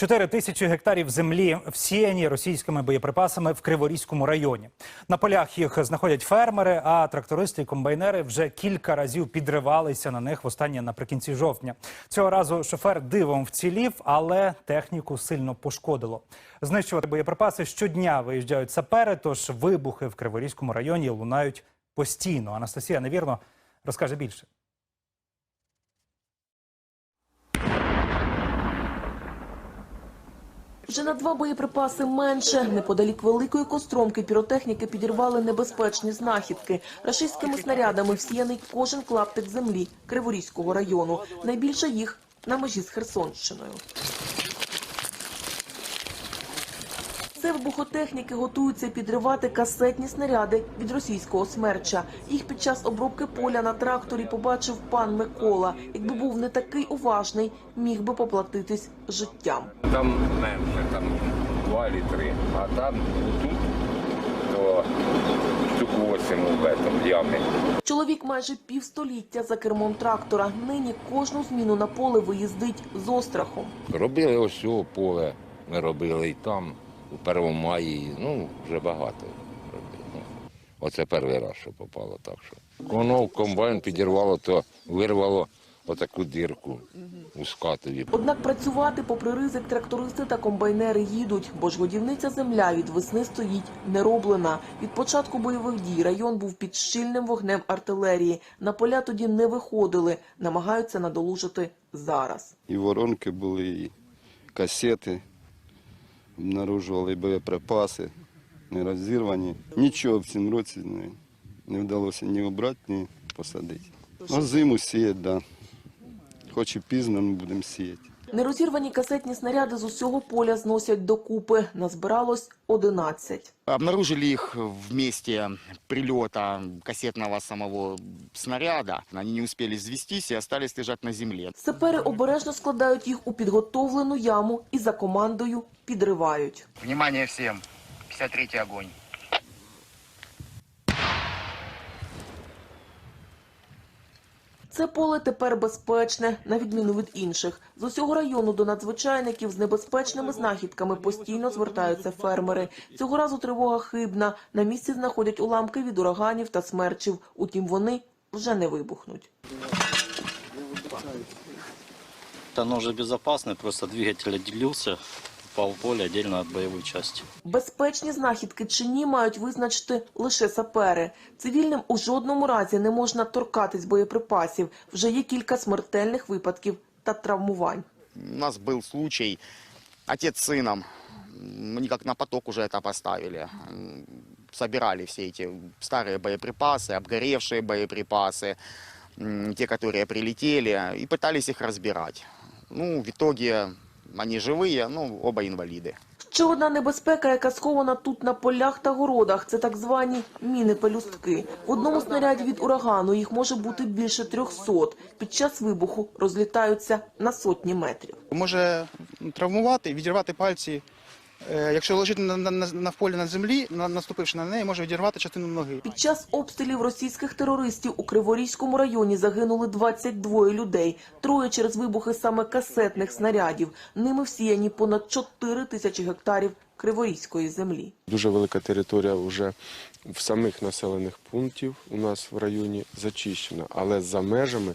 Чотири тисячі гектарів землі всіяні російськими боєприпасами в Криворізькому районі. На полях їх знаходять фермери, а трактористи і комбайнери вже кілька разів підривалися на них востаннє наприкінці жовтня. Цього разу шофер дивом вцілів, але техніку сильно пошкодило. Знищувати боєприпаси щодня виїжджають сапери, тож вибухи в Криворізькому районі лунають постійно. Анастасія невірно розкаже більше. Вже на два боєприпаси менше. Неподалік великої костромки піротехніки підірвали небезпечні знахідки. Рашистськими снарядами всіяний кожен клаптик землі Криворізького району. Найбільше їх на межі з Херсонщиною. Це вибухотехніки готуються підривати касетні снаряди від російського смерча. Їх під час обробки поля на тракторі побачив пан Микола. Якби був не такий уважний, міг би поплатитись життям. Там менше, там два чи три, а там тут то штук 8 в этом ямі. Чоловік майже півстоліття за кермом трактора. Нині кожну зміну на поле виїздить з острахом. Робили ось цього поле, ми робили і там, у Первомаї, ну, вже багато робили. Ну, Оце перший раз, що попало так що. Воно в комбайн підірвало, то вирвало отаку дірку у скатові. Однак працювати попри ризик трактористи та комбайнери їдуть, бо ж годівниця земля від весни стоїть нероблена. Від початку бойових дій район був під щільним вогнем артилерії. На поля тоді не виходили, намагаються надолужити зараз. І воронки були, і касети, обнаружували боєприпаси, не розірвані. Нічого в цьому році не, не вдалося ні обрати, ні посадити. А зиму сіяти, да. Хоч і пізно, ми будемо сіяти. Нерозірвані касетні снаряди з усього поля зносять докупи. Назбиралось 11. Обнаружили их в месте прилета кассетного самого снаряда. Они не успели взвестись и остались лежать на земле. Сапери обережно складають їх у підготовлену яму і за командою підривають. Внимание всем! 53-й огонь. Це поле тепер безпечне, на відміну від інших. З усього району до надзвичайників з небезпечними знахідками постійно звертаються фермери. Цього разу тривога хибна. На місці знаходять уламки від ураганів та смерчів. Утім, вони вже не вибухнуть. Оно уже безопасно, просто двигатель отделился, упал в поле отдельно от боевой части. Безпечні знахідки чи ні мають визначити лише сапери. Цивільним у жодному разі не можна торкатись боєприпасів. Вже є кілька смертельних випадків та травмувань. У нас был случай, отец с сыном, м, они как на поток уже это поставили. М, Собирали все эти старые боеприпасы, обгоревшие боеприпасы, м, те, которые прилетели, и пытались их разбирать. Ну, в итоге они живые, ну, оба інваліди. Ще одна небезпека, яка схована тут на полях та городах, це так звані міни-пелюстки. В одному снаряді від урагану їх може бути більше 300. Під час вибуху розлітаються на сотні метрів. може травмувати, відірвати пальці. Е, Якщо лежить на, на, на, на полі на землі, на, наступивши на неї, може відірвати частину ноги. Під час обстрілів російських терористів у Криворізькому районі загинули 22 людей. Троє через вибухи саме касетних снарядів. Ними всіяні понад 4 тисячі гектарів Криворізької землі. Дуже велика територія вже в самих населених пунктів у нас в районі зачищена, але за межами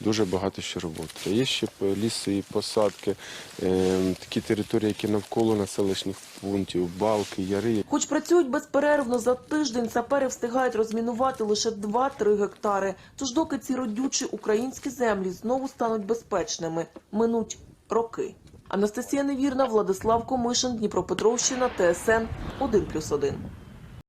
дуже багато ще роботи. Є ще ліси і посадки, е, такі території, які навколо населених пунктів, балки, яри. Хоч працюють безперервно, за тиждень сапери встигають розмінувати лише 2-3 гектари. Тож доки ці родючі українські землі знову стануть безпечними, минуть роки. Анастасія Невірна, Владислав Комишин, Дніпропетровщина, ТСН 1+,1.